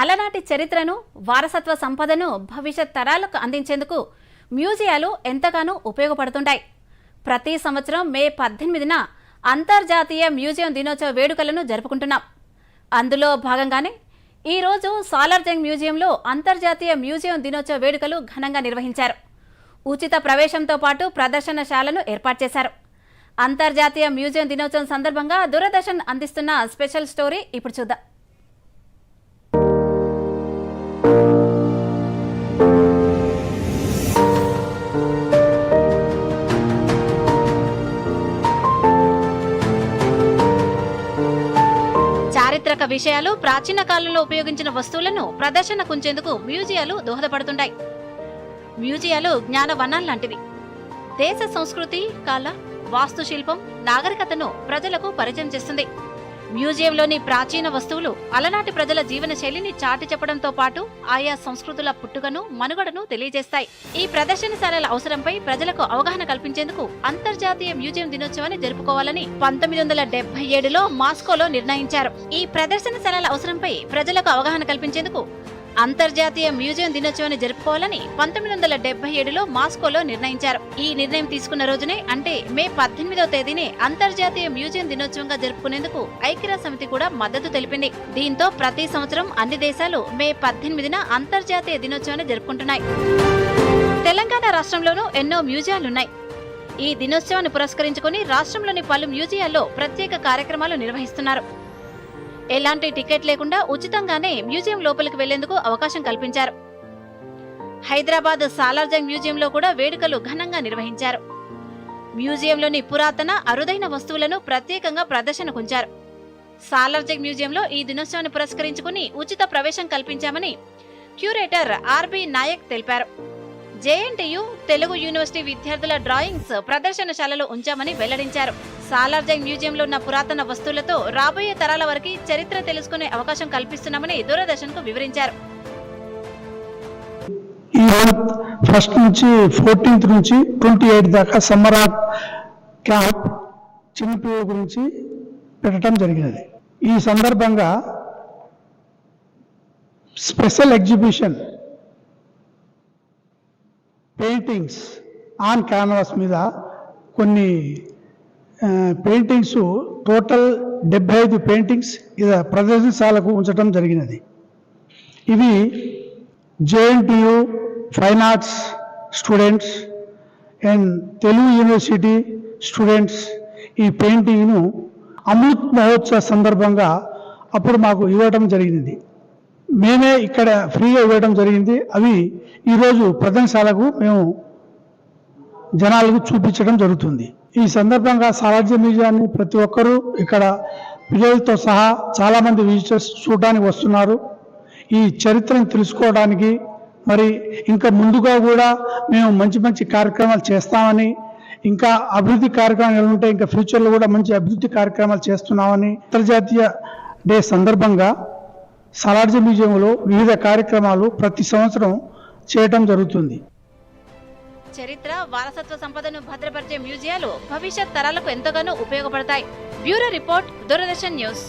అలనాటి చరిత్రను వారసత్వ సంపదను భవిష్యత్ తరాలకు అందించేందుకు మ్యూజియాలు ఎంతగానో ఉపయోగపడుతుంటాయి. ప్రతి సంవత్సరం మే పద్దెనిమిదిన అంతర్జాతీయ మ్యూజియం దినోత్సవ వేడుకలను జరుపుకుంటున్నాం. అందులో భాగంగానే ఈరోజు సాలార్జంగ్ మ్యూజియంలో అంతర్జాతీయ మ్యూజియం దినోత్సవ వేడుకలు ఘనంగా నిర్వహించారు. ఉచిత ప్రవేశంతో పాటు ప్రదర్శనశాలను ఏర్పాటు చేశారు. అంతర్జాతీయ మ్యూజియం దినోత్సవం సందర్భంగా దూరదర్శన్ అందిస్తున్న స్పెషల్ స్టోరీ ఇప్పుడు చూద్దాం. చారిత్రక విషయాలు ప్రాచీన కాలంలో ఉపయోగించిన వస్తువులను ప్రదర్శనకుంచేందుకు మ్యూజియాలు దోహదపడుతుంటాయి. మ్యూజియాలు జ్ఞానవనాలు లాంటివి. దేశ సంస్కృతి కళ వాస్తుశిల్పం నాగరికతను ప్రజలకు పరిచయం చేస్తుంది. మ్యూజియంలోని ప్రాచీన వస్తువులు అలనాటి ప్రజల జీవన శైలిని చాటి చెప్పడంతో పాటు ఆయా సంస్కృతుల పుట్టుకను మనుగడను తెలియజేస్తాయి. ఈ ప్రదర్శనశాలల అవసరంపై ప్రజలకు అవగాహన కల్పించేందుకు అంతర్జాతీయ మ్యూజియం దినోత్సవాన్ని జరుపుకోవాలని పంతొమ్మిది వందల డెబ్బై ఏడులో మాస్కోలో నిర్ణయించారు. ఈ ప్రదర్శనశాలల అవసరంపై ప్రజలకు అవగాహన కల్పించేందుకు అంతర్జాతీయ మ్యూజియం దినోత్సవాన్ని జరుపుకోవాలని పంతొమ్మిది వందల డెబ్బై ఏడులో మాస్కోలో నిర్ణయించారు. ఈ నిర్ణయం తీసుకున్న రోజునే అంటే మే పద్దెనిమిదవ తేదీనే అంతర్జాతీయ మ్యూజియం దినోత్సవంగా జరుపుకునేందుకు ఐక్యరాజ్య సమితి కూడా మద్దతు తెలిపింది. దీంతో ప్రతి సంవత్సరం అన్ని దేశాలు మే పద్దెనిమిదిన అంతర్జాతీయ దినోత్సవాన్ని జరుపుకుంటున్నాయి. తెలంగాణ రాష్ట్రంలోనూ ఎన్నో మ్యూజియాలున్నాయి. ఈ దినోత్సవాన్ని పురస్కరించుకుని రాష్ట్రంలోని పలు మ్యూజియాల్లో ప్రత్యేక కార్యక్రమాలు నిర్వహిస్తున్నారు. ఎలాంటి టికెట్ లేకుండా ఉచితంగానే మ్యూజియం లోపలికి వెళ్ళేందుకు అవకాశం కల్పించారు. హైదరాబాద్ సాలార్జంగ్ మ్యూజియంలో కూడా వేడుకలు ఘనంగా నిర్వహించారు. మ్యూజియంలోని పురాతన అరుదైన వస్తువులను ప్రత్యేకంగా ప్రదర్శనకుంచారు సాలార్జంగ్ మ్యూజియంలో ఈ దినోత్సవాన్ని పురస్కరించుకుని ఉచిత ప్రవేశం కల్పించామని క్యూరేటర్ ఆర్బి నాయక్ తెలిపారు. జేఎన్టీయు తెలుగు యూనివర్సిటీ విద్యార్థుల డ్రాయింగ్స్ ప్రదర్శనశాలలో ఉంచామని వెల్లడించారు. సాలార్జంగ్ మ్యూజియంలో ఉన్న పురాతన వస్తువులతో రాబోయే తరాల వరకు చరిత్ర తెలుసుకునే అవకాశం కల్పిస్తున్నామని దూరదర్శన్కు వివరించారు ఫస్ట్ నుంచి ఫోర్టీన్త్ నుంచి ట్వంటీ ఎయిట్ దాకా సమ్మర్ ఆర్ట్ క్యాంప్ చిన్నపిల్లల గురించి పెట్టడం జరిగినది. ఈ సందర్భంగా special exhibition paintings on canvas మీద కొన్ని పెయింటింగ్స్ టోటల్ డెబ్బై ఐదు పెయింటింగ్స్ ఇది ప్రదర్శనశాలకు ఉంచడం జరిగినది. ఇవి JNTU fine arts students and Telugu university students ఈ పెయింటింగ్ను అమృత్ మహోత్సవ సందర్భంగా అప్పుడు మాకు ఇవ్వటం జరిగింది మేమే ఇక్కడ ఫ్రీగా ఇవ్వడం జరిగింది. అవి ఈరోజు ప్రదర్శనశాలకు మేము జనాలకు చూపించడం జరుగుతుంది. ఈ సందర్భంగా సాలార్జీ మ్యూజియాన్ని ప్రతి ఒక్కరూ ఇక్కడ పిల్లలతో సహా చాలామంది విజిటర్స్ చూడడానికి వస్తున్నారు. ఈ చరిత్రను తెలుసుకోవడానికి మరి ఇంకా ముందుగా కూడా మేము మంచి మంచి కార్యక్రమాలు చేస్తామని ఇంకా అభివృద్ధి కార్యక్రమాలు ఉంటే ఇంకా ఫ్యూచర్లో కూడా మంచి అభివృద్ధి కార్యక్రమాలు చేస్తున్నామని అంతర్జాతీయ డే సందర్భంగా సాలార్జీ మ్యూజియంలో వివిధ కార్యక్రమాలు ప్రతి సంవత్సరం చేయటం జరుగుతుంది. చరిత్ర వారసత్వ సంపదను భద్రపరిచే మ్యూజియాలు భవిష్యత్ తరాలకు ఎంతగానో ఉపయోగపడతాయి. Bureau report Doordarshan news.